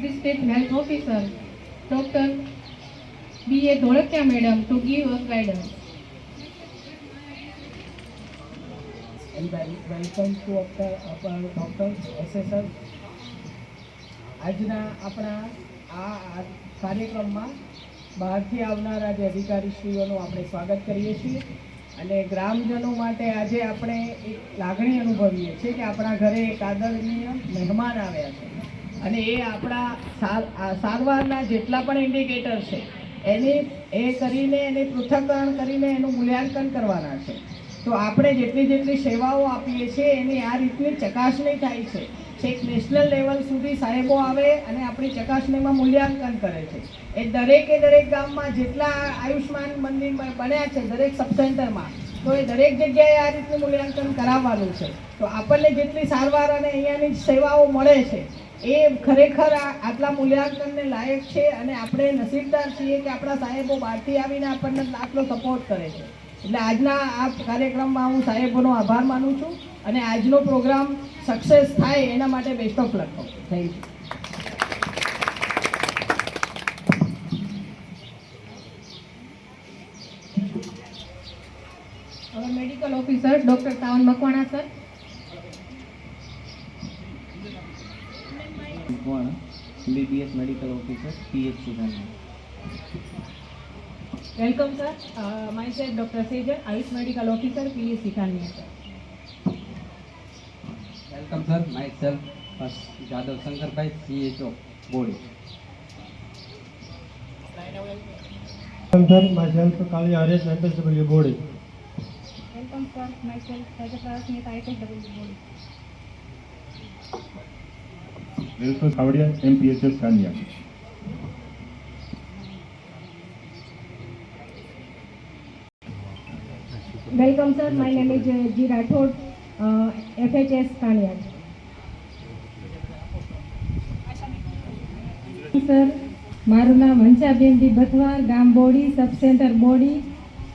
District Health Officer Dr. B. A. Dholatya Madam to give us guidance. and wel- welcome to Dr. our Dr. SSR. આજના આપણા આ કાર્યક્રમમાં બહારથી આવનારા જે અધિકારીશ્રીઓનું આપણે સ્વાગત કરીએ છીએ અને ગ્રામજનો માટે આજે આપણે એક લાગણી અનુભવીએ છીએ કે આપણા ઘરે એક આદરણીય મહેમાન આવ્યા છે. અને એ આપણા સારવારના જેટલા પણ ઇન્ડિકેટર છે, એની, એ કરીને એને પૃથ્થકરણ કરીને એનું મૂલ્યાંકન કરવાના છે. તો આપણે જેટલી જેટલી સેવાઓ આપીએ છીએ, એની આ રીતની ચકાસણી થાય છે. છેક નેશનલ લેવલ સુધી સાહેબો આવે અને આપણી ચકાસણીમાં મૂલ્યાંકન કરે છે. એ દરેકે દરેક ગામમાં જેટલા આયુષ્માન મંદિર બન્યા છે દરેક સબ સેન્ટરમાં તો એ દરેક જગ્યાએ આ રીતનું મૂલ્યાંકન કરાવવાનું છે. તો આપણને જેટલી સારવાર અને અહીંયાની સેવાઓ મળે છે, એ ખરેખર આટલા મૂલ્યાંકનને લાયક છે અને આપણે નસીબદાર છીએ કે આપણા સાહેબો બહારથી આવીને આપણને આટલો સપોર્ટ કરે છે. એટલે આજના આ કાર્યક્રમમાં હું સાહેબોનો આભાર માનું છું. અને આજનો પ્રોગ્રામ સક્સેસ થાય એના માટે best of luck thank you Our medical officer Dr. Tawan Makwana sir. Makwana MBBS medical officer PHC Gandhi Welcome sir. Uh, myself Dr. Sejal, Ayush Medical Officer, PSC Kanya sir. Welcome sir myself Jadav Shankarbhai CHO Bodi Sir, myself, Kali Harish, MSW Body. Welcome sir. Myself Rajapara Smith, IPSW Board. Welcome Khavadiya MPHS Kaniya Welcome sir. My name is uh, G. Rathod, FHS Kanya. Sir, મારું નામ હંસાબેનજી બથવાર ગામ Bodi sub centre Bodi,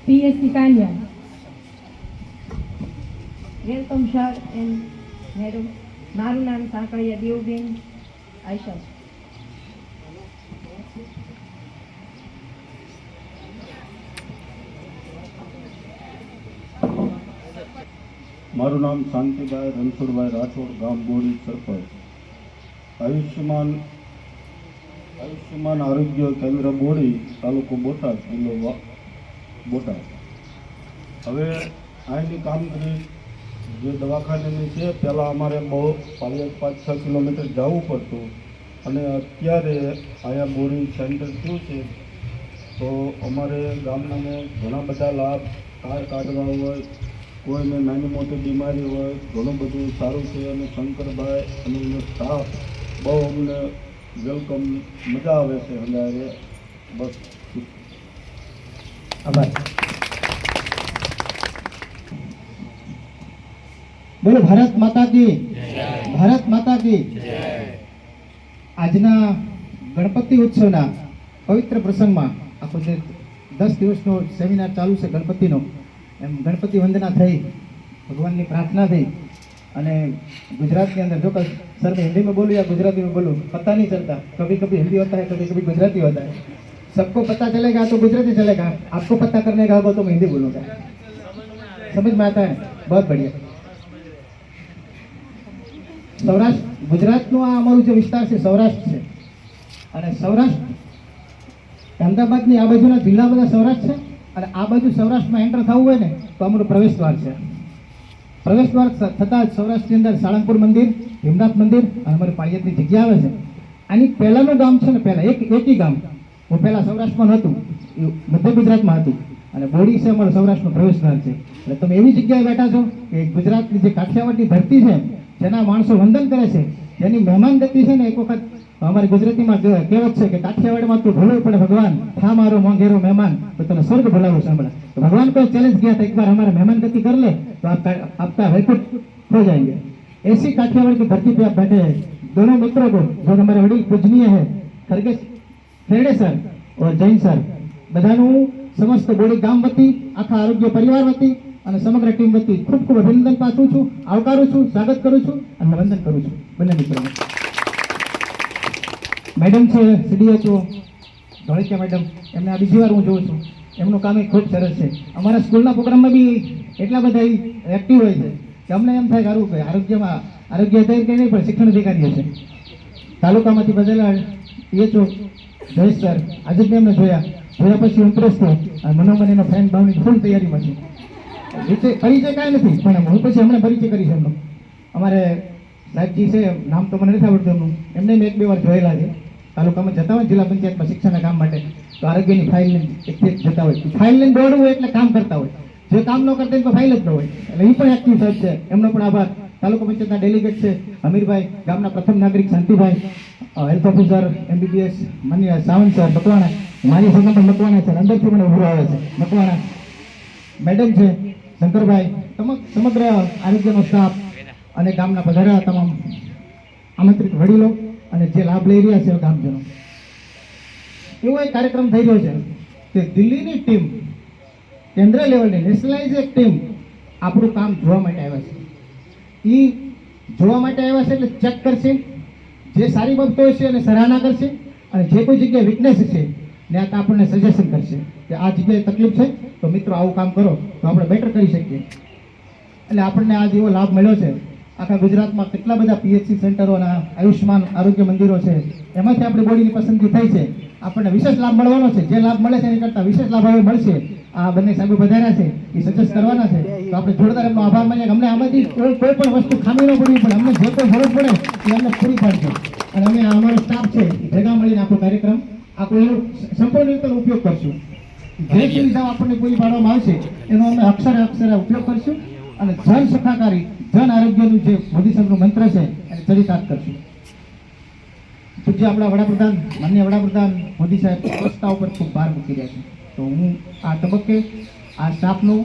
PSC Kanya welcome, sir and madam. મારું નામ સાંકળિયા દેવબેન આયશા મારું નામ શાંતિભાઈ રણછોડભાઈ રાઠોડ, ગામ body સરપંચ. આયુષ્યમાન આયુષ્યમાન આરોગ્ય કેન્દ્ર બોડી તાલુકો બોટાદ, જિલ્લો બોટાદ. હવે અહીંની કામગીરી જે દવાખાનાની છે, પહેલાં અમારે બહુ પાંચ પાંચ છ કિલોમીટર જવું પડતું. અને અત્યારે અહીંયા બોડી સેન્ટર થયું છે, તો અમારે ગામના ઘણા બધા લાભ કાર કાઢવા હોય કોઈને નાની મોટી બીમારી હોય ઘણું બધું સારું છે અને શંકરભાઈ અને એનો સ્ટાફ બહુ અમને વેલકમ મજા આવે છે અમારે બસ. આભાર. બોલો ભારત માતા કી. ભારત માતા કી. આજના ગણપતિ ઉત્સવના પવિત્ર પ્રસંગમાં આખો જે દસ દિવસનો સેમિનાર ચાલુ છે ગણપતિનો એમ ગણપતિ વંદના થઈ ભગવાનની પ્રાર્થના થઈ અને ગુજરાતની અંદર જો કલ સર मैं हिंदी में बोलूँ या गुजराती में बोलूँ पता नहीं चलता कभी कभी हिंदी होता है कभी कभी गुजराती होता है सबको पता चलेगा तो गुजराती चलेगा आपको पता करने का होगा तो मैं हिंदी बोलूँगा समझ में आता है बहुत बढ़िया સૌરાષ્ટ્ર ગુજરાતનું આ અમારું જે વિસ્તાર છે સૌરાષ્ટ્ર છે અને સૌરાષ્ટ્ર અમદાવાદની આ બાજુના જિલ્લા બધા સૌરાષ્ટ્ર છે અને આ બાજુ સૌરાષ્ટ્રમાં એન્ટર થવું હોય ને, તો અમારું પ્રવેશ દ્વાર છે. પ્રવેશ દ્વાર થતાં જ સૌરાષ્ટ્રની અંદર સાળંગપુર મંદિર હિમનાથ મંદિર અને અમારી પાળિયાદની જગ્યા આવે છે. આની પહેલાંનું ગામ છે ને પહેલાં, એક, એકી ગામ. હું પહેલાં સૌરાષ્ટ્રમાં નહોતું એ મધ્ય ગુજરાતમાં હતું. અને બોડી છે અમારો સૌરાષ્ટ્રનો પ્રવેશ દ્વાર છે. એટલે તમે એવી જગ્યાએ બેઠા છો કે ગુજરાતની જે કાઠિયાવાડની ધરતી છે, જેના માણસો વંદન કરે છે, જેની મહેમાન ગતિ છે ને એક વખત અમારી ગુજરાતીમાં કહેવત છે કે કાઠિયાવાડમાં તું ભૂલવું પડે ભગવાન હા મારો મોંઘેરો મહેમાન. તો તને સ્વર્ગ ભલાવું છે હમણાં. ભગવાન કોઈ ચેલેન્જ ગયા તો એકવાર અમારે મહેમાન ગતિ કર લે, તો આપતા વૈકુટ हो जाएंगे એસી કાઠિયાવાડ की धरती पे आप बैठे हैं दोनों मित्रों को जो हमारे वडील पूजनीय है खरगे સર सर और जैन બધાનું સમસ્ત બોડી ગામ વતી, આખા આરોગ્ય પરિવાર વતી, અને સમગ્ર ટીમ વતી ખૂબ ખૂબ અભિનંદન પાછું છું, આવકારું છું, સ્વાગત કરું છું, અને વંદન કરું છું. બંને મિત્રો મેડમ છે, સીડીએચઓ. ધોળકિયા મેડમ. એમને આ બીજી વાર હું જોઉં છું. એમનું કામ એ ખૂબ સરસ છે. અમારા સ્કૂલના પ્રોગ્રામમાં બી એટલા બધા એક્ટિવ હોય છે કે અમને એમ થાય સારું કે આરોગ્યમાં આરોગ્ય અધિકારી કંઈ નહીં, પણ શિક્ષણ અધિકારી છે તાલુકામાંથી બદલેલા પીએચઓ જયેશ સર, આજે મેં એમને જોયા. જોયા પછી ઇમ્પ્રેસ થયો. મનોમન એનો ફ્રેન્ડ ભાવની ફૂલ તૈયારીમાં છે. રીતે પરિચય કાંઈ નથી, પણ હું પછી હમણાં પરિચય કરીશ એમનો. અમારે સાહેબજી છે, નામ તો મને નથી આવડતું એમનું. એમને મેં એક બે વાર જોયેલા છે. તાલુકામાં જતા હોય, જિલ્લા પંચાયતમાં શિક્ષણના કામ માટે. તો આરોગ્યની ફાઇલ લઈને એકથી એક જતા હોય. ફાઇલ લઈને દોડવું એટલે કામ કરતા હોય. જે કામ ન કરતા હોય તો ફાઇલ જ ન હોય. એટલે એ પણ એક્ટિવ સાહેબ છે. એમનો પણ આભાર. તાલુકા પંચાયતના ડેલિગેટ છે અમીરભાઈ, ગામના પ્રથમ નાગરિક શાંતિભાઈ હેલ્થ ઓફિસર એમબીબીએસ માન્ય સાવંત સર મકવાણા. મારી સાથે પણ મકવાણા છે. અંદરથી મને ઉભરો આવે છે. મકવાણા. મેડમ છે, શંકરભાઈ સમગ્ર આરોગ્યનો સ્ટાફ અને ગામના પધારેલા તમામ આમંત્રિત વડીલો અને જે લાભ લઈ રહ્યા છે ગામજનો. એવો એક કાર્યક્રમ થઈ રહ્યો છે કે દિલ્હીની ટીમ કેન્દ્ર લેવલની નેશનલાઇઝ ટીમ આપણું કામ જોવા માટે આવ્યા છે. એ જોવા માટે આવ્યા છે એટલે ચેક કરશે, જે સારી બાબતો છે એને સરાહના કરશે અને જે કોઈ જગ્યાએ વીકનેસ છે ત્યાં તો આપણને સજેશન કરશે કે આ જગ્યાએ તકલીફ છે, તો મિત્રો આવું કામ કરો, તો આપણે બેટર કરી શકીએ. એટલે આપણને આજ એવો લાભ મળ્યો છે આખા ગુજરાતમાં કેટલા બધા પીએચસી સેન્ટરો અને આયુષ્યમાન આરોગ્ય મંદિરો છે એમાંથી આપણી બોડીની પસંદગી થઈ છે. આપણને વિશેષ લાભ મળવાનો છે. જે લાભ મળે છે એની કરતાં વિશેષ લાભ હવે મળશે. આ બંને સાહેબો વધાર્યા છે. એ સજેસ્ટ કરવાના છે. તો આપણે જોરદાર એમનો આભાર માનીએ કે અમને આમાંથી કોઈ પણ વસ્તુ ખામી ન પડવી પડે અમને જે કોઈ જરૂર પડે એ અમને પૂરી પાડશે. અને અમે આ અમારો સ્ટાફ છે ભેગા મળીને આપણો કાર્યક્રમ આપણો એનો સંપૂર્ણ રીતે ઉપયોગ કરશું. જે સુવિધાઓ આપણને પૂરી પાડવામાં આવશે એનો અમે અક્ષરે અક્ષરે ઉપયોગ કરશું. અને જન સુખાકારી જન આરોગ્યનું જે મોદી સાહેબનો મંત્ર છે, એને ચરિતાર્થ કરશું. પૂજ્ય આપણા વડાપ્રધાન, માન્ય વડાપ્રધાન મોદી સાહેબ સ્વચ્છતા ઉપર ખૂબ ભાર મૂકી રહ્યા છે. તો હું આ તબક્કે આ સ્ટાફનું